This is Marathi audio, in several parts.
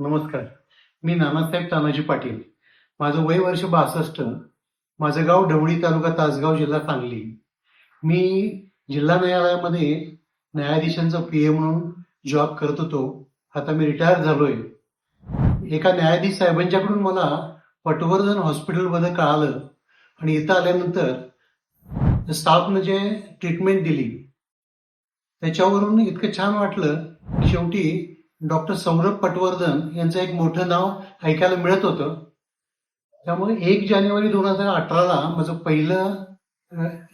नमस्कार. मी नानासाहेब तानाजी पाटील. माझं वय वर्ष बासष्ट. माझं गाव ढवळी तालुका तासगाव जिल्हा सांगली. मी जिल्हा न्यायालयामध्ये न्यायाधीशांचा पी ए म्हणून जॉब करत होतो. आता मी रिटायर झालोय. एका न्यायाधीश साहेबांच्याकडून मला पटवर्धन हॉस्पिटलमध्ये कळालं आणि इथं आल्यानंतर स्टाफनं जे ट्रीटमेंट दिली त्याच्यावरून इतकं छान वाटलं की शेवटी डॉक्टर सौरभ पटवर्धन यांचं एक मोठं नाव ऐकायला मिळत होतं. त्यामुळे एक जानेवारी दोन हजार अठराला माझं पहिलं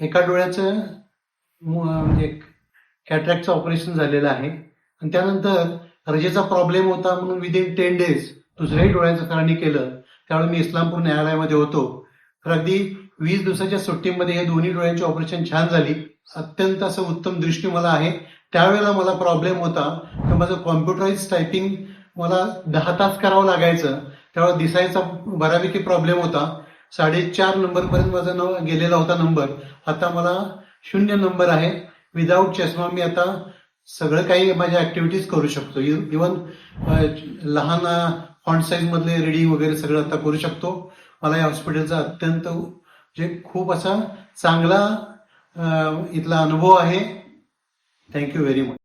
एका डोळ्याचं म्हणजे कॅट्रॅक्टचं ऑपरेशन झालेलं आहे. आणि त्यानंतर रजेचा प्रॉब्लेम होता म्हणून विदिन टेन डेज दुसऱ्याही डोळ्याचं सरांनी केलं. त्यावेळी मी इस्लामपूर न्यायालयामध्ये होतो. तर अगदी वीस दिवसाच्या सुट्टीमध्ये हे दोन्ही डोळ्यांची ऑपरेशन छान झाली. अत्यंत असं उत्तम दृष्टी मला आहे. त्यावेळेला मला प्रॉब्लेम होता तर माझं कॉम्प्युटराईज टायपिंग मला दहा तास करावं लागायचं. त्यावेळेला दिसायचा बऱ्यापैकी प्रॉब्लेम होता. साडेचार नंबरपर्यंत माझा न गेलेला होता नंबर. आता मला शून्य नंबर आहे. विदाऊट चष्मा मी आता सगळं काही माझ्या ऍक्टिव्हिटीज करू शकतो. इवन लहान फॉन्ट साईज मधले रिडिंग वगैरे सगळं आता करू शकतो. मला या हॉस्पिटलचा अत्यंत जे खूप असा चांगला इथला अनुभव आहे. Thank you very much